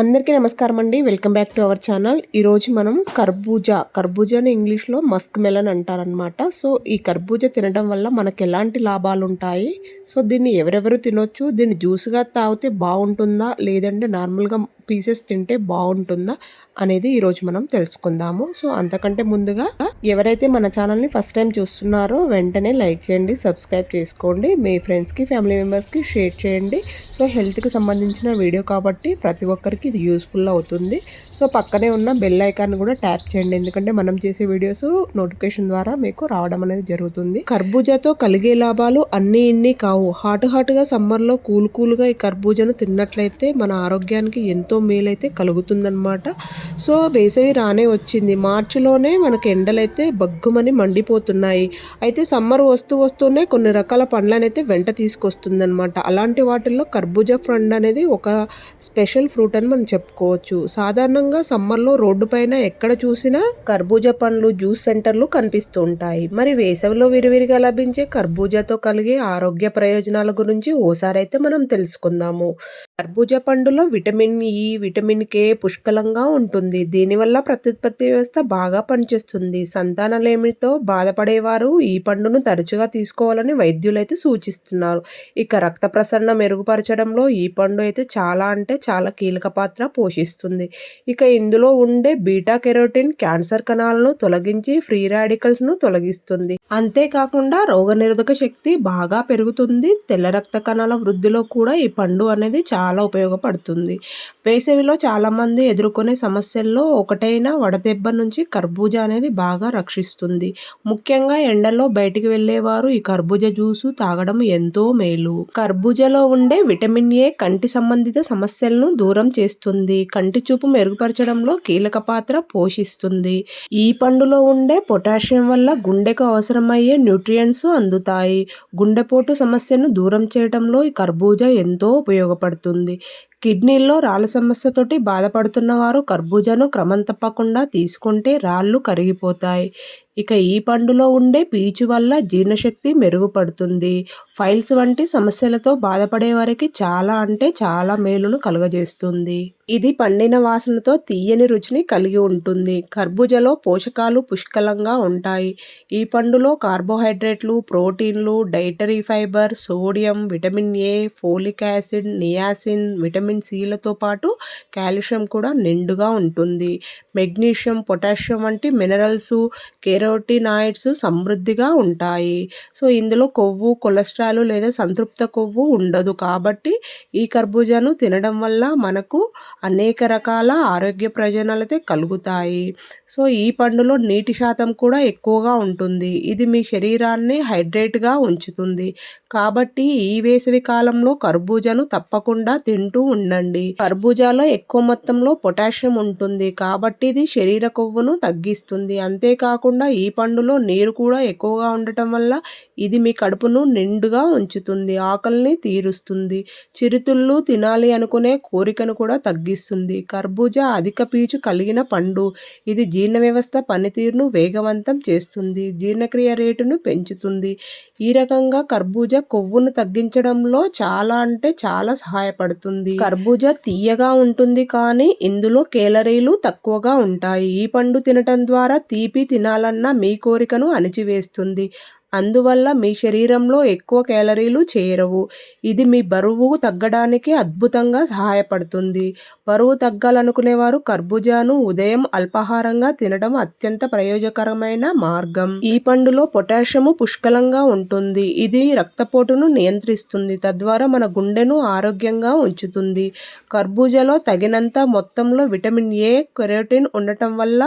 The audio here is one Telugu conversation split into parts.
అందరికీ నమస్కారం అండి. Welcome back to our channel. ఈరోజు మనం కర్బూజా కర్బూజాని ఇంగ్లీష్లో మస్క్ మెలన్ అంటారనమాట సో ఈ కర్బూజా తినడం వల్ల మనకు ఎలాంటి లాభాలు ఉంటాయి? సో దీన్ని ఎవరెవరు తినొచ్చు? దీన్ని జ్యూస్గా తాగితే బాగుంటుందా? లేదంటే నార్మల్గా పీసెస్ తింటే బాగుంటుందా అనేది ఈరోజు మనం తెలుసుకుందాము. సో అంతకంటే ముందుగా ఎవరైతే మన ఛానల్ని ఫస్ట్ టైం చూస్తున్నారో వెంటనే లైక్ చేయండి సబ్స్క్రైబ్ చేసుకోండి మీ ఫ్రెండ్స్కి ఫ్యామిలీ మెంబర్స్కి షేర్ చేయండి. సో హెల్త్కి సంబంధించిన వీడియో కాబట్టి ప్రతి ఒక్కరికి ఇది యూస్ఫుల్ అవుతుంది. సో పక్కనే ఉన్న బెల్ ఐకాన్ కూడా ట్యాప్ చేయండి. ఎందుకంటే మనం చేసే వీడియోస్ నోటిఫికేషన్ ద్వారా మీకు రావడం అనేది జరుగుతుంది. కర్బూజాతో కలిగే లాభాలు అన్నీ ఇన్ని కావు. హాటు హాటుగా సమ్మర్లో కూల్ కూల్గా ఈ కర్బూజాను తిన్నట్లయితే మన ఆరోగ్యానికి ఎంతో మేలైతే కలుగుతుందనమాట సో వేసవి రానే వచ్చింది. మార్చిలోనే మనకు ఎండలైతే బగ్గుమని మండిపోతున్నాయి. అయితే సమ్మర్ వస్తూ వస్తూనే కొన్ని రకాల పండ్లనైతే వెంట తీసుకొస్తుందన్నమాట. అలాంటి వాటిల్లో కర్బూజా ఫ్రండ్ అనేది ఒక స్పెషల్ ఫ్రూట్ అని మనం చెప్పుకోవచ్చు. సాధారణంగా సమ్మర్లో రోడ్డు పైన ఎక్కడ చూసినా కర్బూజా పండ్లు జ్యూస్ సెంటర్లు కనిపిస్తూ ఉంటాయి. మరి వేసవిలో విరివిరిగా లభించే కర్బూజాతో కలిగే ఆరోగ్య ప్రయోజనాల గురించి ఓసారైతే మనం తెలుసుకుందాము. కర్బూజా పండులో విటమిన్ ఈ విటమిన్ కే పుష్కలంగా ఉంటుంది. దీనివల్ల ప్రత్యుత్పత్తి వ్యవస్థ బాగా పనిచేస్తుంది. సంతానలేమితో బాధపడేవారు ఈ పండును తరచుగా తీసుకోవాలని వైద్యులైతే సూచిస్తున్నారు. ఇక రక్త ప్రసరణ మెరుగుపరచడంలో ఈ పండు అయితే చాలా అంటే చాలా కీలక పాత్ర పోషిస్తుంది. ఇక ఇందులో ఉండే బీటా కెరోటిన్ క్యాన్సర్ కణాలను తొలగించి ఫ్రీ రాడికల్స్ను తొలగిస్తుంది. అంతేకాకుండా రోగనిరోధక శక్తి బాగా పెరుగుతుంది. తెల్ల రక్త కణాల వృద్ధిలో కూడా ఈ పండు అనేది చాలా చాలా ఉపయోగపడుతుంది. వేసవిలో చాలామంది ఎదుర్కొనే సమస్యల్లో ఒకటైన వడదెబ్బ నుంచి కర్బూజా అనేది బాగా రక్షిస్తుంది. ముఖ్యంగా ఎండలో బయటికి వెళ్ళేవారు ఈ కర్బూజా జ్యూసు తాగడం ఎంతో మేలు. కర్బూజాలో ఉండే విటమిన్ ఏ కంటి సంబంధిత సమస్యలను దూరం చేస్తుంది. కంటి చూపు మెరుగుపరచడంలో కీలక పాత్ర పోషిస్తుంది. ఈ పండులో ఉండే పొటాషియం వల్ల గుండెకు అవసరమయ్యే న్యూట్రియంట్స్ అందుతాయి. గుండెపోటు సమస్యను దూరం చేయడంలో ఈ కర్బూజా ఎంతో ఉపయోగపడుతుంది. ఉంది కిడ్నీల్లో రాళ్ళ సమస్యతోటి బాధపడుతున్న వారు కర్బూజాను క్రమం తప్పకుండా తీసుకుంటే రాళ్ళు కరిగిపోతాయి. ఇక ఈ పండులో ఉండే పీచు వల్ల జీర్ణశక్తి మెరుగుపడుతుంది. ఫైల్స్ వంటి సమస్యలతో బాధపడే వారికి చాలా అంటే చాలా మేలును కలుగజేస్తుంది. ఇది పండిన వాసనతో తీయని రుచిని కలిగి ఉంటుంది. కర్బూజలో పోషకాలు పుష్కలంగా ఉంటాయి. ఈ పండులో కార్బోహైడ్రేట్లు ప్రోటీన్లు dietary fibre sodium vitamin A folic acid niacin vitamin సిలతో పాటు కాల్షియం కూడా నిండుగా ఉంటుంది. మెగ్నీషియం పొటాషియం వంటి మినరల్స్ కెరోటినాయిడ్స్ సమృద్ధిగా ఉంటాయి. సో ఇందులో కొవ్వు కొలెస్ట్రాల్ లేదా సంతృప్త కొవ్వు ఉండదు. కాబట్టి ఈ కర్బూజాను తినడం వల్ల మనకు అనేక రకాల ఆరోగ్య ప్రయోజనాలతో కలుగుతాయి. సో ఈ పండులో నీటి శాతం కూడా ఎక్కువగా ఉంటుంది. ఇది మీ శరీరాన్ని హైడ్రేట్గా ఉంచుతుంది. కాబట్టి ఈ వేసవి కాలంలో కర్బూజాను తప్పకుండా తింటూ ఉండండి. కర్బూజాలో ఎక్కువ మొత్తంలో పొటాషియం ఉంటుంది కాబట్టి ఇది శరీర కొవ్వును తగ్గిస్తుంది. అంతేకాకుండా ఈ పండులో నీరు కూడా ఎక్కువగా ఉండటం వల్ల ఇది మీ కడుపును నిండుగా ఉంచుతుంది ఆకలిని తీరుస్తుంది. చిరుతుళ్ళు తినాలి అనుకునే కోరికను కూడా తగ్గిస్తుంది. కర్బూజా అధిక పీచు కలిగిన పండు. ఇది జీర్ణ వ్యవస్థ పనితీరును వేగవంతం చేస్తుంది జీర్ణక్రియ రేటును పెంచుతుంది. ఈ రకంగా కర్బూజా కొవ్వును తగ్గించడంలో చాలా అంటే చాలా సహాయపడుతుంది. కర్బూజా తీయగా ఉంటుంది కానీ ఇందులో కేలరీలు తక్కువగా ఉంటాయి. ఈ పండు తినటం ద్వారా తీపి తినాలన్న మీ కోరికను అణిచివేస్తుంది. అందువల్ల మీ శరీరంలో ఎక్కువ క్యాలరీలు చేరవు. ఇది మీ బరువు తగ్గడానికి అద్భుతంగా సహాయపడుతుంది. బరువు తగ్గాలనుకునేవారు కర్బూజాను ఉదయం అల్పాహారంగా తినడం అత్యంత ప్రయోజకరమైన మార్గం. ఈ పండులో పొటాషియము పుష్కలంగా ఉంటుంది. ఇది రక్తపోటును నియంత్రిస్తుంది. తద్వారా మన గుండెను ఆరోగ్యంగా ఉంచుతుంది. కర్బూజాలో తగినంత మొత్తంలో విటమిన్ ఏ కెరోటిన్ ఉండటం వల్ల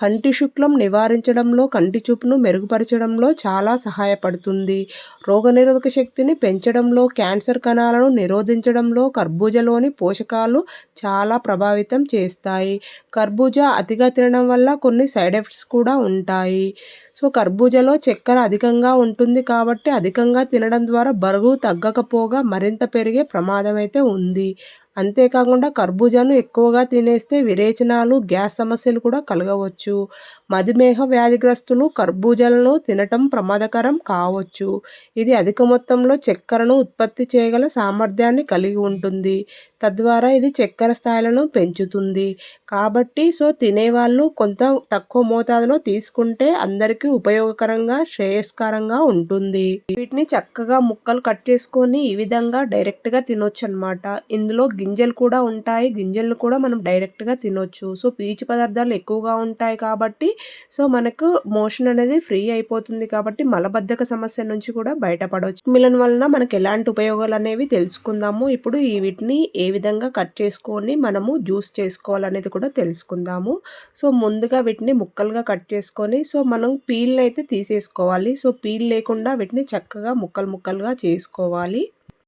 కంటి శుక్లం నివారించడంలో కంటి చూపును మెరుగుపరచడంలో చాలా సహాయపడుతుంది. రోగనిరోధక శక్తిని పెంచడంలో క్యాన్సర్ కణాలను నిరోధించడంలో కర్బూజలోని పోషకాలు చాలా ప్రభావితం చేస్తాయి. కర్బూజా అతిగా తినడం వల్ల కొన్ని సైడ్ ఎఫెక్ట్స్ కూడా ఉంటాయి. సో కర్బూజాలో చక్కెర అధికంగా ఉంటుంది కాబట్టి అధికంగా తినడం ద్వారా బరువు తగ్గకపోగా మరింత పెరిగే ప్రమాదం అయితే ఉంది. అంతేకాకుండా కర్బూజాను ఎక్కువగా తినేస్తే విరేచనాలు గ్యాస్ సమస్యలు కూడా కలగవచ్చు. మధుమేహ వ్యాధిగ్రస్తులు కర్బూజాలను తినటం ప్రమాదకరం కావచ్చు. ఇది అధిక మొత్తంలో చక్కెరను ఉత్పత్తి చేయగల సామర్థ్యాన్ని కలిగి ఉంటుంది. తద్వారా ఇది చక్కెర స్థాయిలను పెంచుతుంది. కాబట్టి సో తినేవాళ్ళు కొంత తక్కువ మోతాదులో తీసుకుంటే అందరికీ ఉపయోగకరంగా శ్రేయస్కరంగా ఉంటుంది. వీటిని చక్కగా ముక్కలు కట్ చేసుకొని ఈ విధంగా డైరెక్ట్గా తినొచ్చు అనమాట ఇందులో గింజలు కూడా ఉంటాయి. గింజలను కూడా మనం డైరెక్ట్గా తినొచ్చు. సో పీచు పదార్థాలు ఎక్కువగా ఉంటాయి కాబట్టి సో మనకు మోషన్ అనేది ఫ్రీ అయిపోతుంది కాబట్టి మలబద్ధక సమస్య నుంచి కూడా బయటపడవచ్చు మిలన్ వలన మనకు ఎలాంటి ఉపయోగాలు అనేవి తెలుసుకుందాము. ఇప్పుడు ఈ వీటిని ఏ విధంగా కట్ చేసుకొని మనము జ్యూస్ చేసుకోవాలనేది కూడా తెలుసుకుందాము. సో ముందుగా వీటిని ముక్కలుగా కట్ చేసుకొని సో మనం పీల్ని అయితే తీసేసుకోవాలి. సో పీల్ లేకుండా వీటిని చక్కగా ముక్కలు ముక్కలుగా చేసుకోవాలి.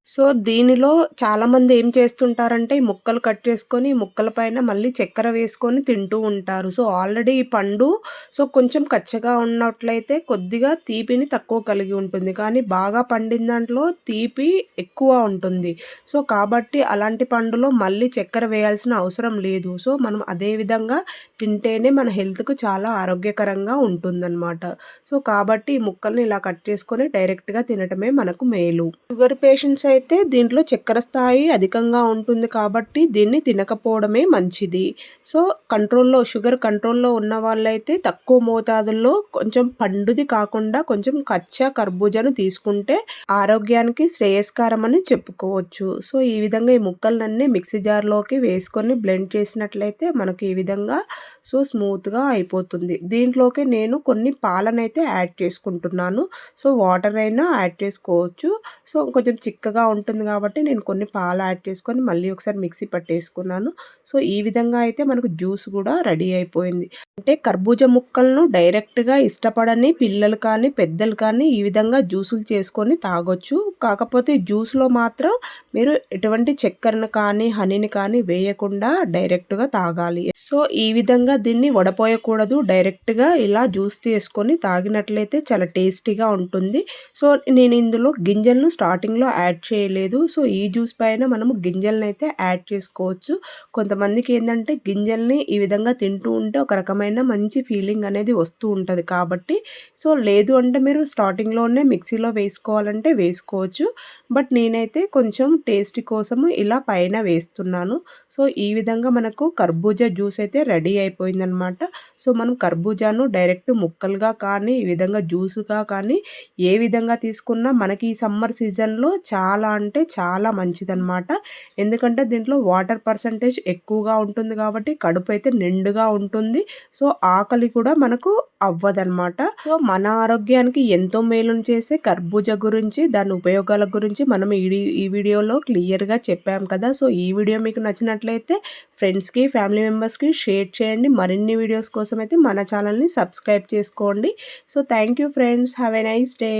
సో దీనిలో చాలామంది ఏం చేస్తుంటారంటే ఈ ముక్కలు కట్ చేసుకొని ముక్కల పైన మళ్ళీ చక్కెర వేసుకొని తింటూ ఉంటారు. సో ఆల్రెడీ ఈ పండు సో కొంచెం కచ్చగా ఉన్నట్లయితే కొద్దిగా తీపిని తక్కువ కలిగి ఉంటుంది. కానీ బాగా పండిన దాంట్లో తీపి ఎక్కువ ఉంటుంది. సో కాబట్టి అలాంటి పండులో మళ్ళీ చక్కెర వేయాల్సిన అవసరం లేదు. సో మనం అదే విధంగా తింటేనే మన హెల్త్కు చాలా ఆరోగ్యకరంగా ఉంటుందన్నమాట. సో కాబట్టి ఈ ముక్కల్ని ఇలా కట్ చేసుకొని డైరెక్ట్గా తినటమే మనకు మేలు. షుగర్ పేషెంట్స్ అయితే దీంట్లో చక్కెర స్థాయి అధికంగా ఉంటుంది కాబట్టి దీన్ని తినకపోవడమే మంచిది. సో కంట్రోల్లో షుగర్ కంట్రోల్లో ఉన్న వాళ్ళైతే తక్కువ మోతాదుల్లో కొంచెం పండుది కాకుండా కొంచెం కచ్చా కర్బూజాను తీసుకుంటే ఆరోగ్యానికి శ్రేయస్కరం అని చెప్పుకోవచ్చు. సో ఈ విధంగా ఈ ముక్కలన్నీ మిక్సీ జార్లోకి వేసుకొని బ్లెండ్ చేసినట్లయితే మనకు ఈ విధంగా సో స్మూత్గా అయిపోతుంది. దీంట్లోకి నేను కొన్ని పాలనైతే యాడ్ చేసుకుంటున్నాను. సో వాటర్ అయినా యాడ్ చేసుకోవచ్చు. సో కొంచెం చిక్కగా చిక్కగా ఉంటుంది కాబట్టి నేను కొన్ని పాలు యాడ్ చేసుకొని మళ్ళీ ఒకసారి మిక్సీ పట్టేసుకున్నాను. సో ఈ విధంగా అయితే మనకు జ్యూస్ కూడా రెడీ అయిపోయింది. అంటే కర్బూజ ముక్కలను డైరెక్ట్గా ఇష్టపడని పిల్లలు కానీ పెద్దలు కానీ ఈ విధంగా జ్యూసులు చేసుకొని తాగొచ్చు. కాకపోతే జ్యూస్లో మాత్రం మీరు ఎటువంటి చక్కెరను కానీ హనీని కానీ వేయకుండా డైరెక్ట్గా తాగాలి. సో ఈ విధంగా దీన్ని వడపోయకూడదు. డైరెక్ట్గా ఇలా జ్యూస్ చేసుకొని తాగినట్లయితే చాలా టేస్టీగా ఉంటుంది. సో నేను ఇందులో గింజలను స్టార్టింగ్లో యాడ్ చేయలేదు. సో ఈ జ్యూస్ పైన మనము గింజలను అయితే యాడ్ చేసుకోవచ్చు. కొంతమందికి ఏంటంటే గింజల్ని ఈ విధంగా తింటూ ఉంటే ఒక రకమైన మంచి ఫీలింగ్ అనేది వస్తూ ఉంటుంది కాబట్టి. సో లేదు అంటే మీరు స్టార్టింగ్లోనే మిక్సీలో వేసుకోవాలంటే వేసుకోవచ్చు. బట్ నేనైతే కొంచెం టేస్ట్ కోసము ఇలా పైన వేస్తున్నాను. సో ఈ విధంగా మనకు కర్బూజా జ్యూస్ అయితే రెడీ అయిపోయిందనమాట. సో మనం కర్బూజాను డైరెక్ట్ ముక్కలుగా కానీ ఈ విధంగా జ్యూస్గా కానీ ఏ విధంగా తీసుకున్నా మనకి ఈ సమ్మర్ సీజన్లో చాలా చాలా అంటే చాలా మంచిదన్నమాట. ఎందుకంటే దీంట్లో వాటర్ పర్సంటేజ్ ఎక్కువగా ఉంటుంది కాబట్టి కడుపు అయితే నిండుగా ఉంటుంది. సో ఆకలి కూడా మనకు అవ్వదన్నమాట. సో మన ఆరోగ్యానికి ఎంతో మేలును చేసే కర్బూజ గురించి దాని ఉపయోగాల గురించి మనం ఈ ఈ వీడియోలో క్లియర్గా చెప్పాం కదా. సో ఈ వీడియో మీకు నచ్చినట్లయితే ఫ్రెండ్స్కి ఫ్యామిలీ మెంబర్స్కి షేర్ చేయండి. మరిన్ని వీడియోస్ కోసం అయితే మన ఛానల్ని సబ్స్క్రైబ్ చేసుకోండి. So thank you friends. Have a nice day.